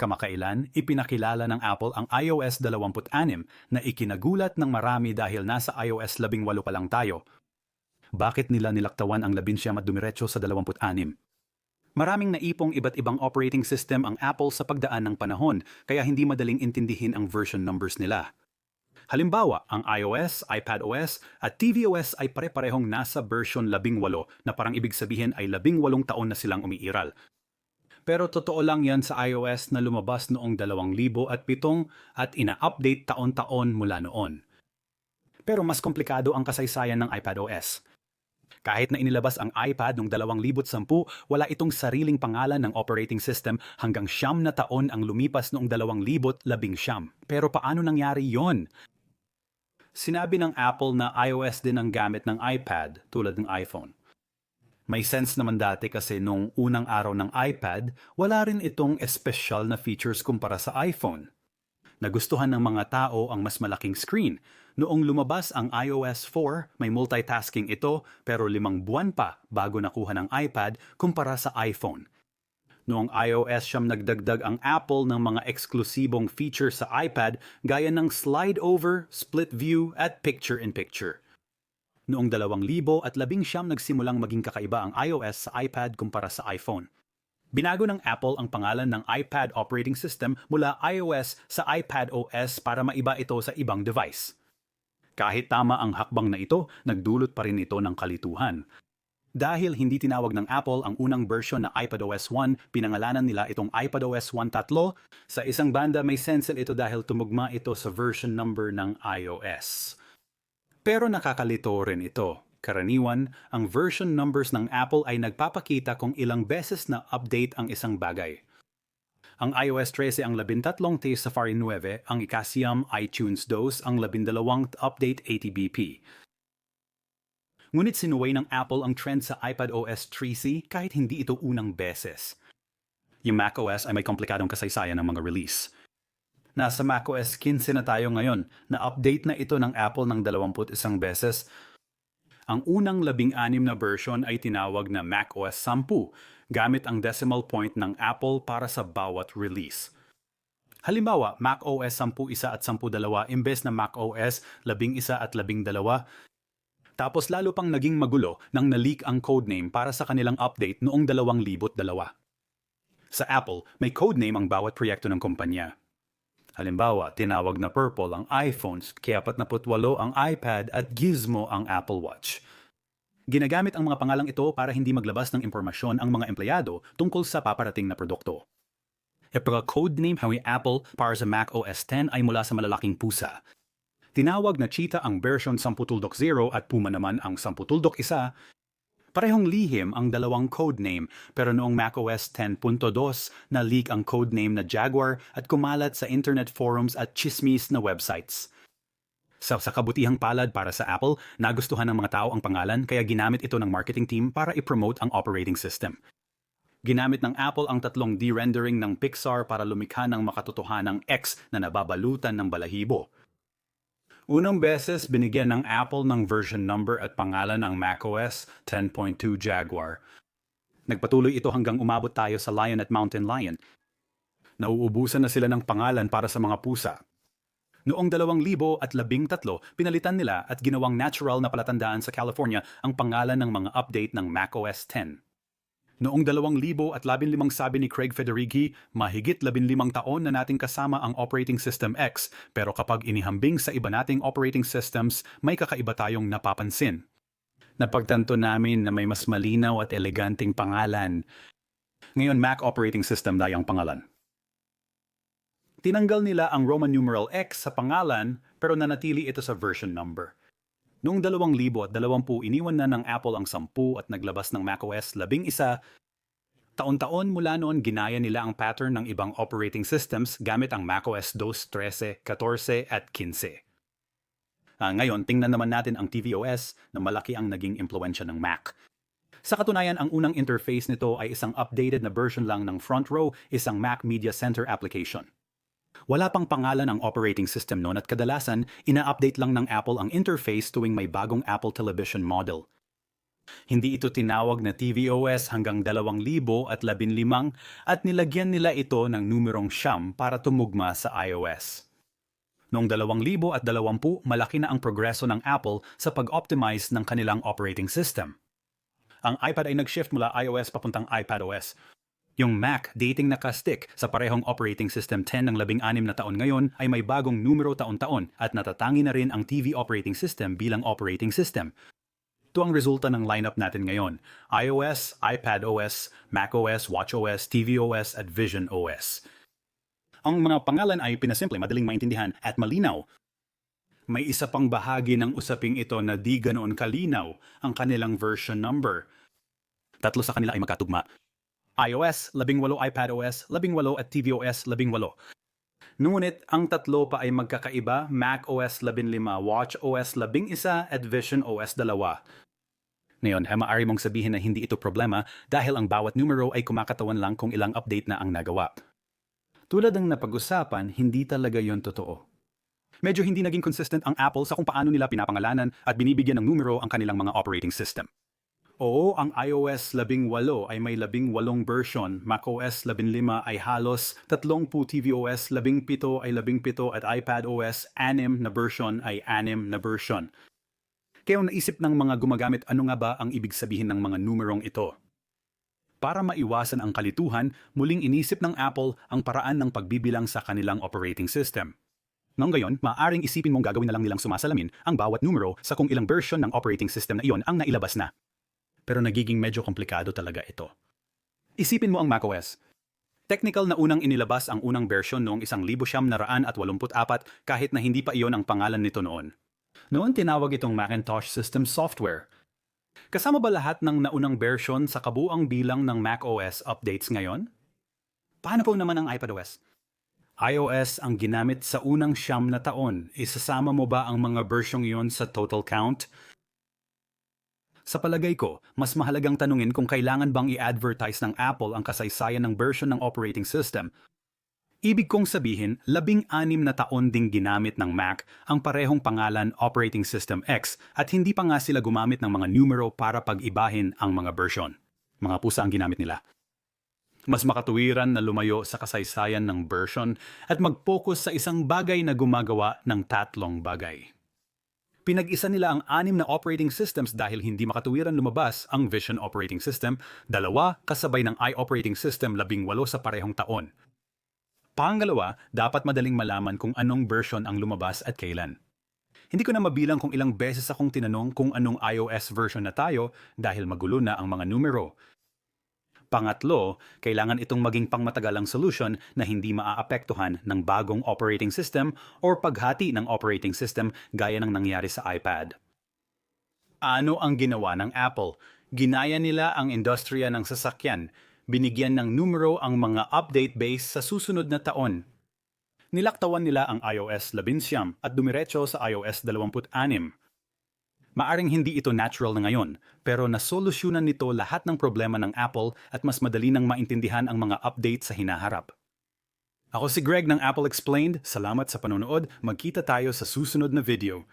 Kamakailan, ipinakilala ng Apple ang iOS 26 na ikinagulat ng marami dahil nasa iOS 18 pa lang tayo. Bakit nila nilaktawan ang 19 at dumiretso sa 26? Maraming naipong iba't ibang operating system ang Apple sa pagdaan ng panahon, kaya hindi madaling intindihin ang version numbers nila. Halimbawa, ang iOS, iPadOS at tvOS ay pare-parehong nasa version 18 na parang ibig sabihin ay 18 taon na silang umiiral. Pero totoo lang yan sa iOS na lumabas noong 2007 at ina-update taon-taon mula noon. Pero mas komplikado ang kasaysayan ng iPadOS. Kahit na inilabas ang iPad noong 2010, wala itong sariling pangalan ng operating system hanggang siyam na taon ang lumipas noong 2019. Pero paano nangyari yon? Sinabi ng Apple na iOS din ang gamit ng iPad tulad ng iPhone. May sense naman dati kasi nung unang araw ng iPad, wala rin itong espesyal na features kumpara sa iPhone. Nagustuhan ng mga tao ang mas malaking screen. Noong lumabas ang iOS 4, may multitasking ito pero limang buwan pa bago nakuha ng iPad kumpara sa iPhone. Noong iOS siyam nagdagdag ang Apple ng mga eksklusibong feature sa iPad gaya ng slide over, split view at picture-in-picture. Noong 2000 at labing siyam nagsimulang maging kakaiba ang iOS sa iPad kumpara sa iPhone. Binago ng Apple ang pangalan ng iPad operating system mula iOS sa iPad OS para maiba ito sa ibang device. Kahit tama ang hakbang na ito, nagdulot pa rin ito ng kalituhan. Dahil hindi tinawag ng Apple ang unang version na iPadOS 1, pinangalanan nila itong iPadOS 1.3. Sa isang banda may sense ito dahil tumugma ito sa version number ng iOS. Pero nakakalito rin ito. Karaniwan, ang version numbers ng Apple ay nagpapakita kung ilang beses na update ang isang bagay. Ang iOS 13 ang 13 T Safari 9, ang ikasiyam iTunes 2 ang 12 update ATBP. Ngunit sinuway ng Apple ang trend sa iPadOS 3C kahit hindi ito unang beses. Yung macOS ay may komplikadong kasaysayan ng mga release. Nasa macOS 15 na tayo ngayon na update na ito ng Apple ng 21 beses. Ang unang labing-anim na version ay tinawag na macOS 10 gamit ang decimal point ng Apple para sa bawat release. Halimbawa, macOS 10 isa at 10 dalawa imbes na macOS 11 at 12 tapos lalo pang naging magulo nang naleak ang codename para sa kanilang update noong 2002. Sa Apple, may codename ang bawat proyekto ng kumpanya. Halimbawa, tinawag na Purple ang iPhones, K48 ang iPad at Gizmo ang Apple Watch. Ginagamit ang mga pangalang ito para hindi maglabas ng impormasyon ang mga empleyado tungkol sa paparating na produkto. E pagka-codename hawi Apple para sa Mac OS X ay mula sa malalaking pusa, Tinawag na Cheetah ang version 10.0 at Puma naman ang 10.1. Parehong lihim ang dalawang codename pero noong macOS 10.2 na-leak ang codename na Jaguar at kumalat sa internet forums at chismis na websites. Sa, sa kabutihang palad para sa Apple, nagustuhan ng mga tao ang pangalan kaya ginamit ito ng marketing team para i-promote ang operating system. Ginamit ng Apple ang tatlong D-rendering ng Pixar para lumikha ng makatotohanang X na nababalutan ng balahibo. Unang beses binigyan ng Apple ng version number at pangalan ang macOS 10.2 Jaguar. Nagpatuloy ito hanggang umabot tayo sa Lion at Mountain Lion. Nauubusan na sila ng pangalan para sa mga pusa. Noong 2013, pinalitan nila at ginawang natural na palatandaan sa California ang pangalan ng mga update ng macOS 10. Noong 2015 sabi ni Craig Federighi, mahigit 15 taon na nating kasama ang operating system X, pero kapag inihambing sa iba nating operating systems, may kakaiba tayong napapansin. Napagtanto namin na may mas malinaw at eleganting pangalan. Ngayon Mac operating system na ang pangalan. Tinanggal nila ang Roman numeral X sa pangalan pero nanatili ito sa version number. Noong 2020, iniwan na ng Apple ang 10 at naglabas ng macOS 11. Taon-taon mula noon ginaya nila ang pattern ng ibang operating systems gamit ang macOS 2, 13, 14 at 15. Uh, ngayon, tingnan naman natin ang tvOS na malaki ang naging impluensya ng Mac. Sa katunayan, ang unang interface nito ay isang updated na version lang ng Front Row, isang Mac Media Center application. Wala pang pangalan ang operating system noon at kadalasan, ina-update lang ng Apple ang interface tuwing may bagong Apple Television model. Hindi ito tinawag na tvOS hanggang 2015 at nilagyan nila ito ng numerong siyam para tumugma sa iOS. Noong 2020, malaki na ang progreso ng Apple sa pag-optimize ng kanilang operating system. Ang iPad ay nag-shift mula iOS papuntang iPadOS. Yung Mac, dating naka-stick sa parehong operating system 10 ng 16 na taon ngayon ay may bagong numero taon-taon at natatangi na rin ang TV operating system bilang operating system. Ito ang resulta ng lineup natin ngayon. iOS, iPadOS, macOS, watchOS, tvOS at visionOS. Ang mga pangalan ay pinasimple, madaling maintindihan at malinaw. May isa pang bahagi ng usaping ito na di ganoon kalinaw, ang kanilang version number. Tatlo sa kanila ay magkatugma. iOS, 18, iPadOS, 18 at tvOS, 18. Ngunit ang tatlo pa ay magkakaiba, macOS 15, watchOS 11 at visionOS 2. Ngayon, ay maaari mong sabihin na hindi ito problema dahil ang bawat numero ay kumakatawan lang kung ilang update na ang nagawa. Tulad ng napag-usapan, hindi talaga yon totoo. Medyo hindi naging consistent ang Apple sa kung paano nila pinapangalanan at binibigyan ng numero ang kanilang mga operating system. Oo, ang iOS 18 ay may 18 version, macOS 15 ay halos 30 tvOS 17 ay 17 at iPadOS 6 na version ay 6 na version. Kaya naisip ng mga gumagamit ano nga ba ang ibig sabihin ng mga numerong ito. Para maiwasan ang kalituhan, muling inisip ng Apple ang paraan ng pagbibilang sa kanilang operating system. Nang gayon, maaaring isipin mong gagawin na lang nilang sumasalamin ang bawat numero sa kung ilang version ng operating system na iyon ang nailabas na. Pero nagiging medyo komplikado talaga ito. Isipin mo ang macOS. Technical na unang inilabas ang unang version noong 1984 kahit na hindi pa iyon ang pangalan nito noon. Noon tinawag itong Macintosh System Software. Kasama ba lahat ng naunang version sa kabuang bilang ng macOS updates ngayon? Paano po naman ang iPadOS? iOS ang ginamit sa unang siyam na taon. Isasama mo ba ang mga versyong iyon sa total count? Sa palagay ko, mas mahalagang tanungin kung kailangan bang i-advertise ng Apple ang kasaysayan ng version ng operating system. Ibig kong sabihin, labing-anim na taon ding ginamit ng Mac ang parehong pangalan Operating System X at hindi pa nga sila gumamit ng mga numero para pag-ibahin ang mga version. Mga pusa ang ginamit nila. Mas makatuwiran na lumayo sa kasaysayan ng version at mag-focus sa isang bagay na gumagawa ng tatlong bagay. Pinag-isa nila ang anim na operating systems dahil hindi makatuwiran lumabas ang Vision operating system, dalawa kasabay ng i-operating system labing walo sa parehong taon. Pangalawa, dapat madaling malaman kung anong version ang lumabas at kailan. Hindi ko na mabilang kung ilang beses akong tinanong kung anong iOS version na tayo dahil magulo na ang mga numero. Pangatlo, kailangan itong maging pangmatagalang solution na hindi maaapektuhan ng bagong operating system or paghati ng operating system gaya ng nangyari sa iPad. Ano ang ginawa ng Apple? Ginaya nila ang industriya ng sasakyan. Binigyan ng numero ang mga update base sa susunod na taon. Nilaktawan nila ang iOS 11 at dumiretso sa iOS 26. Maaring hindi ito natural na ngayon, pero nasolusyonan nito lahat ng problema ng Apple at mas madali nang maintindihan ang mga update sa hinaharap. Ako si Greg ng Apple Explained. Salamat sa panonood. Magkita tayo sa susunod na video.